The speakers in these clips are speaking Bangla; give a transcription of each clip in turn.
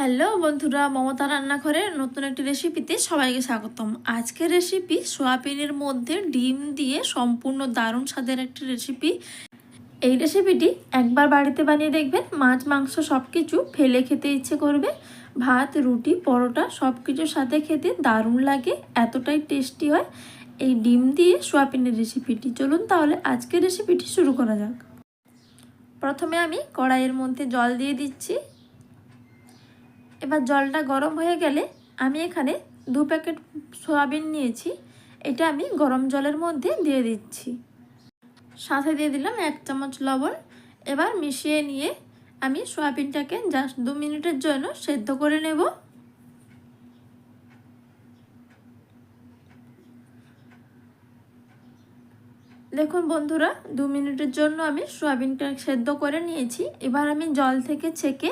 হ্যালো বন্ধুরা, মমতা রান্নাঘরের নতুন একটি রেসিপিতে সবাইকে স্বাগতম। আজকের রেসিপি সোয়াবিনের মধ্যে ডিম দিয়ে সম্পূর্ণ দারুণ স্বাদের একটি রেসিপি এই রেসিপিটি একবার বাড়িতে বানিয়ে দেখবেন, মাছ, মাংস সব কিছু ফেলে খেতে ইচ্ছে করবে। ভাত, রুটি, পরোটা সব কিছুর সাথে খেতে দারুণ লাগে, এতটাই টেস্টি হয় এই ডিম দিয়ে সোয়াবিনের রেসিপিটি চলুন তাহলে আজকের রেসিপিটি শুরু করা যাক। প্রথমে আমি কড়াইয়ের মধ্যে জল দিয়ে দিচ্ছি। এবার জলটা গরম হয়ে গেলে আমি এখানে দু প্যাকেট সয়াবিন নিয়েছি। এটা আমি গরম জলের মধ্যে দিয়ে দিচ্ছি। সাথে দিয়ে দিলাম এক চামচ লবণ। এবার মিশিয়ে নিয়ে আমি সয়াবিনটাকে জাস্ট দু মিনিটের জন্য সেদ্ধ করে নেব। দেখুন বন্ধুরা, দু মিনিটের জন্য আমি সয়াবিনটা সেদ্ধ করে নিয়েছি। এবার আমি জল থেকে ছেঁকে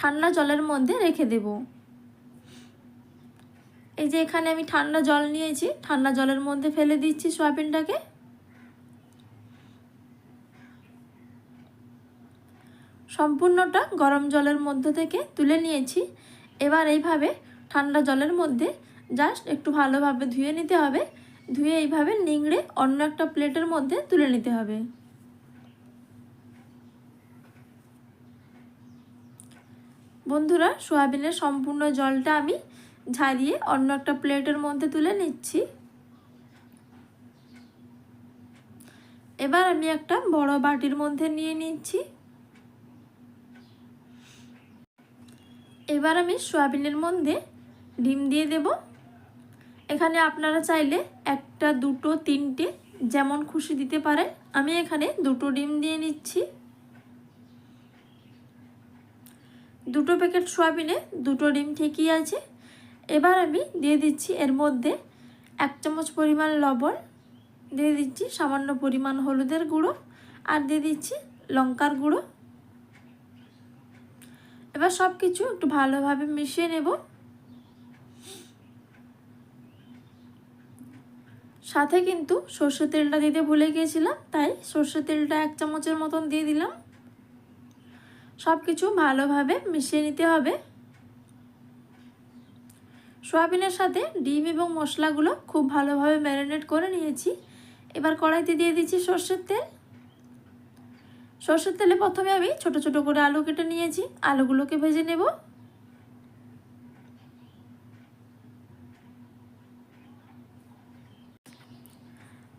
ঠান্ডা জলের মধ্যে রেখে দেব। এই যে এখানে আমি ঠান্ডা জল নিয়েছি, ঠান্ডা জলের মধ্যে ফেলে দিচ্ছি সয়াবিনটাকে। সম্পূর্ণটা গরম জলের মধ্যে থেকে তুলে নিয়েছি। এবার এইভাবে ঠান্ডা জলের মধ্যে জাস্ট একটু ভালোভাবে ধুয়ে নিতে হবে। ধুয়ে এইভাবে নিংড়ে অন্য একটা প্লেটের মধ্যে তুলে নিতে হবে। বন্ধুরা, সোয়াবিনের সম্পূর্ণ জলটা আমি ঝারিয়ে অন্য একটা প্লেটের মধ্যে তুলে নিচ্ছি। এবার আমি একটা বড় বাটির মধ্যে নিয়ে নিচ্ছি। এবার আমি সোয়াবিনের মধ্যে ডিম দিয়ে দেব। এখানে আপনারা চাইলে একটা, দুটো, তিনটে যেমন খুশি দিতে পারেন, আমি এখানে দুটো ডিম দিয়ে নিচ্ছি। দুটো প্যাকেট সোয়াবিনে, দুটো ডিম ঠিকই আছে। এবার আমি দিয়ে দিচ্ছি এর মধ্যে এক চামচ পরিমাণ লবণ, দিয়ে দিচ্ছি সামান্য পরিমাণ হলুদের গুঁড়ো আর দিয়ে দিচ্ছি লঙ্কার গুঁড়ো। এবার সব কিছু একটু ভালোভাবে মিশিয়ে নেব। সাথে কিন্তু সর্ষের তেলটা দিতে ভুলে গিয়েছিলাম, তাই সর্ষের তেলটা এক চামচের মতন দিয়ে দিলাম। সব কিছু ভালোভাবে মিশিয়ে নিতে হবে। সোয়াবিনের সাথে ডিম এবং মশলাগুলো খুব ভালোভাবে ম্যারিনেট করে নিয়েছি। এবার কড়াইতে দিয়ে দিচ্ছি সর্ষের তেল। সর্ষের তেলে প্রথমে আমি ছোট ছোট করে আলু কেটে নিয়েছি। আলুগুলোকে ভেজে নেব।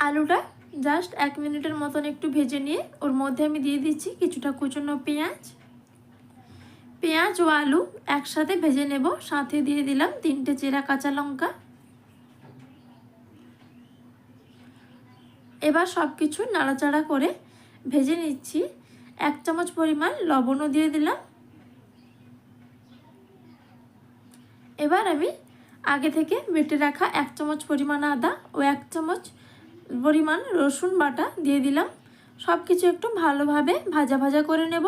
আলুটা জাস্ট এক মিনিটের মতন একটু ভেজে নিয়ে ওর মধ্যে আমি দিয়ে দিচ্ছি কিছুটা কুচনো পেঁয়াজ। পেঁয়াজ ও আলু একসাথে ভেজে নেব। সাথে দিয়ে দিলাম তিনটে চেরা কাঁচা লঙ্কা। এবার সব কিছু নাড়াচাড়া করে ভেজে নিচ্ছি। এক চামচ পরিমাণ লবণও দিয়ে দিলাম। এবার আমি আগে থেকে বেটে রাখা এক চামচ পরিমাণ আদা ও এক চামচ পরিমাণ রসুন বাটা দিয়ে দিলাম। সব কিছু একটু ভালোভাবে ভাজা ভাজা করে নেব।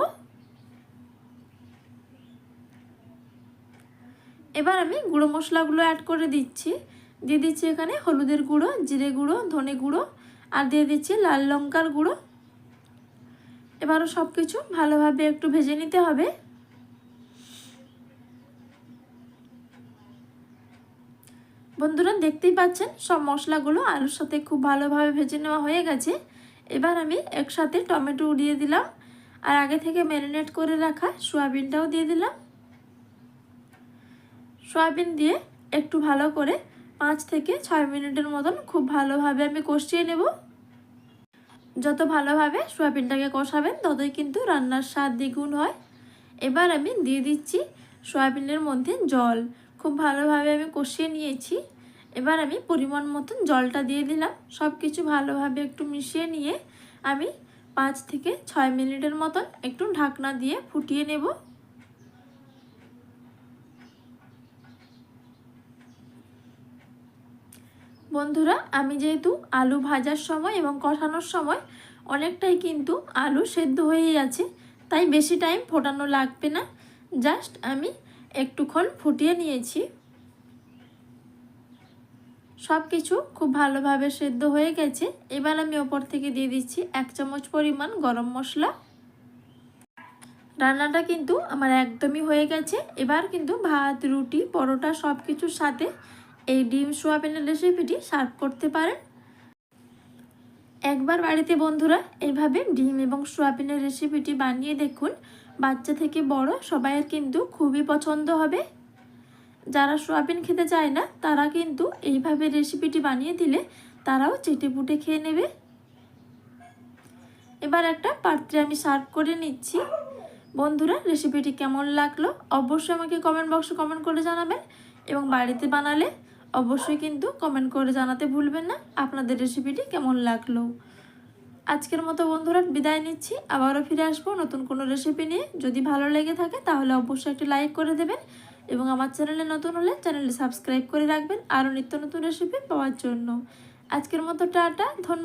এবার আমি গুঁড়ো মশলাগুলো অ্যাড করে দিচ্ছি। দিয়ে দিচ্ছি এখানে হলুদের গুঁড়ো, জিরে গুঁড়ো, ধনে গুঁড়ো, আর দিয়ে দিচ্ছি লাল লঙ্কার গুঁড়ো। এবারও সব কিছু ভালোভাবে একটু ভেজে নিতে হবে। বন্ধুরা, দেখতেই পাচ্ছেন, সব মশলাগুলো আলুর সাথে খুব ভালোভাবে ভেজে নেওয়া হয়ে গেছে। এবার আমি একসাথে টমেটো উড়িয়ে দিলাম। আর আগে থেকে ম্যারিনেট করে রাখা সোয়াবিনটাও দিয়ে দিলাম। সয়াবিন দিয়ে একটু ভালো করে পাঁচ থেকে ছয় মিনিটের মতন খুব ভালোভাবে আমি কষিয়ে নেব। যত ভালোভাবে সয়াবিনটাকে কষাবেন, ততই কিন্তু রান্নার স্বাদ দ্বিগুণ হয়। এবার আমি দিয়ে দিচ্ছি সয়াবিনের মধ্যে জল। খুব ভালোভাবে আমি কষিয়ে নিয়েছি। এবার আমি পরিমাণ মতন জলটা দিয়ে দিলাম। সব কিছু ভালোভাবে একটু মিশিয়ে নিয়ে আমি পাঁচ থেকে ছয় মিনিটের মতন একটু ঢাকনা দিয়ে ফুটিয়ে নেব। বন্ধুরা, আমি যেহেতু আলু ভাজার সময় এবং কষানোর সময় অনেকটাই কিন্তু আলু সেদ্ধ হয়েই আছে, তাই বেশি টাইম ফোটানো লাগবে না। জাস্ট আমি একটুক্ষণ ফুটিয়ে নিয়েছি। সব কিছু খুব ভালোভাবে সেদ্ধ হয়ে গেছে। এবার আমি ওপর থেকে দিয়ে দিচ্ছি এক চামচ পরিমাণ গরম মশলা। রান্নাটা কিন্তু আমার একদমই হয়ে গেছে। এবার কিন্তু ভাত, রুটি, পরোটা সব কিছুর সাথে এই ডিম সোয়াবিনের রেসিপিটি সার্ভ করতে পারেন। একবার বাড়িতে বন্ধুরা, এইভাবে ডিম এবং সোয়াবিনের রেসিপিটি বানিয়ে দেখুন। বাচ্চা থেকে বড় সবাইয়ের কিন্তু খুবই পছন্দ হবে। যারা সোয়াবিন খেতে চায় না, তারা কিন্তু এইভাবে রেসিপিটি বানিয়ে দিলে তারাও চেটে পুটে খেয়ে নেবে। এবার একটা পাত্রে আমি সার্ভ করে নিচ্ছি। বন্ধুরা, রেসিপিটি কেমন লাগল? অবশ্যই আমাকে কমেন্ট বক্সে কমেন্ট করে জানাবেন এবং বাড়িতে বানালে অবশ্যই কিন্তু কমেন্ট করে জানাতে ভুলবেন না। আপনাদের রেসিপিটি কেমন লাগল? আজকের মতো বন্ধুরা, বিদায় নিচ্ছি। আবারও ফিরে আসব নতুন কোনো রেসিপি নিয়ে। যদি ভালো লেগে থাকে তাহলে অবশ্যই একটি লাইক করে দেবেন এবং আমার চ্যানেলে নতুন হলে চ্যানেলটি সাবস্ক্রাইব করে রাখবেন। আরও নিত্য নতুন রেসিপি পাওয়ার জন্য। আজকের মতো টাটা, ধন্যবাদ।